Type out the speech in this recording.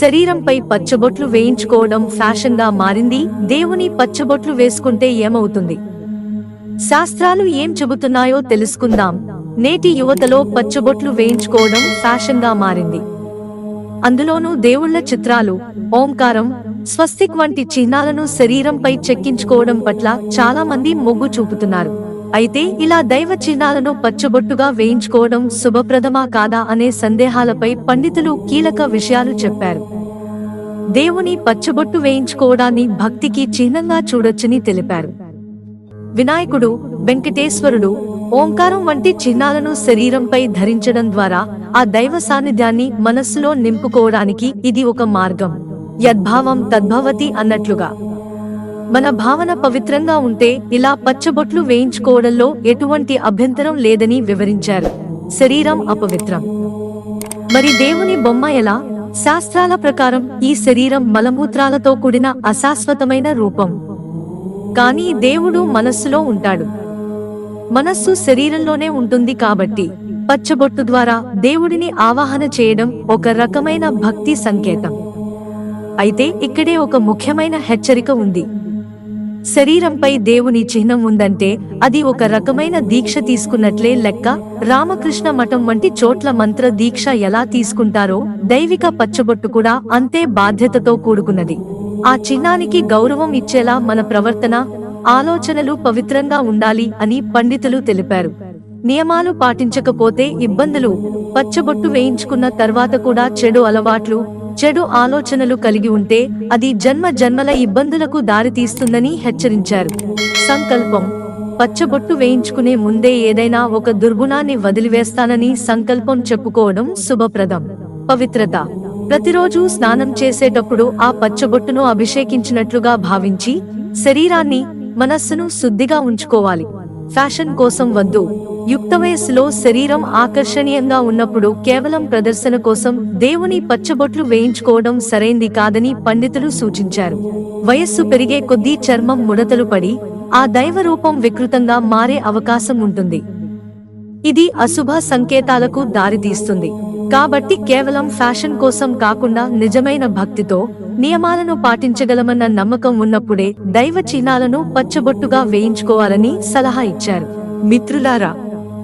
శరీరంపై పచ్చబొట్లు వేయించుకోవడం ఫ్యాషన్గా మారింది. దేవుని పచ్చబొట్లు వేసుకుంటే ఏమవుతుంది? శాస్త్రాలు ఏం చెబుతున్నాయో తెలుసుకుందాం. నేటి యువతలో పచ్చబొట్లు వేయించుకోవడం ఫ్యాషన్గా మారింది. అందులోనూ దేవుళ్ళ చిత్రాలు ఓంకారం స్వస్తిక్ వంటి చిహ్నాలను శరీరంపై చెక్కించుకోవడం పట్ల చాలా మంది మొగ్గు చూపుతున్నారు. అయితే ఇలా దైవ చిహ్నాలను పచ్చబొట్టుగా వేయించుకోవడం శుభప్రదమా కాదా అనే సందేహాలపై పండితులు కీలక విషయాలు చెప్పారు. దేవుని పచ్చబొట్టు వేయించుకోవడాన్ని భక్తికి చిహ్నంగా చూడొచ్చని తెలిపారు. వినాయకుడు వెంకటేశ్వరుడు ఓంకారం వంటి చిహ్నాలను శరీరంపై ధరించడం ద్వారా ఆ దైవ సాన్నిధ్యాన్ని మనస్సులో నింపుకోవడానికి ఇది ఒక మార్గం. యద్భావం తద్భవతి అన్నట్లుగా. మన భావన పవిత్రంగా ఉంటే ఇలా పచ్చబొట్లు వేయించుకోవడంలో ఎటువంటి అభ్యంతరం లేదని వివరించారు. శరీరం అపవిత్రం. మరి దేవుని బొమ్మ ఎలా? శాస్త్రాల ప్రకారం ఈ శరీరం మలమూత్రాలతో కూడిన అశాశ్వతమైన రూపం. కానీ దేవుడు మనస్సులో ఉంటాడు. మనస్సు శరీరంలోనే ఉంటుంది కాబట్టి పచ్చబొట్టు ద్వారా దేవుడిని ఆవాహన చేయడం ఒక రకమైన భక్తి సంకేతం. అయితే ఇక్కడే ఒక ముఖ్యమైన హెచ్చరిక ఉంది. శరీరంపై దేవుని చిహ్నం ఉందంటే అది ఒక రకమైన దీక్ష తీసుకున్నట్లే లెక్క రామకృష్ణ మఠం వంటి చోట్ల మంత్ర దీక్ష ఎలా తీసుకుంటారో దైవిక పచ్చబొట్టు కూడా అంతే బాధ్యతతో కూడుకున్నది. ఆ చిహ్నానికి గౌరవం ఇచ్చేలా మన ప్రవర్తన ఆలోచనలు పవిత్రంగా ఉండాలి అని పండితులు తెలిపారు. నియమాలు పాటించకపోతే ఇబ్బందులు పచ్చబొట్టు వేయించుకున్న తర్వాత కూడా చెడు అలవాట్లు చెడు ఆలోచనలు కలిగి ఉంటే అది జన్మ జన్మల ఇబ్బందులకు దారితీస్తుందని హెచ్చరించారు. సంకల్పం. పచ్చబొట్టు వేయించుకునే ముందే ఏదైనా ఒక దుర్గుణాన్ని వదిలివేస్తానని సంకల్పం చెప్పుకోవడం శుభప్రదం. పవిత్రత. ప్రతిరోజు స్నానం చేసేటప్పుడు ఆ పచ్చబొట్టును అభిషేకించినట్లుగా భావించి శరీరాన్ని మనస్సును శుద్ధిగా ఉంచుకోవాలి. ఫ్యాషన్ కోసం వద్దు. యుక్త వయస్సులో శరీరం ఆకర్షణీయంగా ఉన్నప్పుడు కేవలం ప్రదర్శన కోసం దేవుని పచ్చబొట్లు వేయించుకోవడం సరైంది కాదని పండితులు సూచించారు. వయస్సు పెరిగే కొద్దీ చర్మం ముడతలు పడి ఆ దైవ రూపం వికృతంగా మారే అవకాశం ఉంటుంది. ఇది అశుభ సంకేతాలకు దారితీస్తుంది. కాబట్టి కేవలం ఫ్యాషన్ కోసం కాకుండా నిజమైన భక్తితో నియమాలను పాటించగలమన్న నమ్మకం ఉన్నప్పుడే దైవ చిహ్నాలను పచ్చబొట్టుగా వేయించుకోవాలని సలహా ఇచ్చారు. మిత్రులారా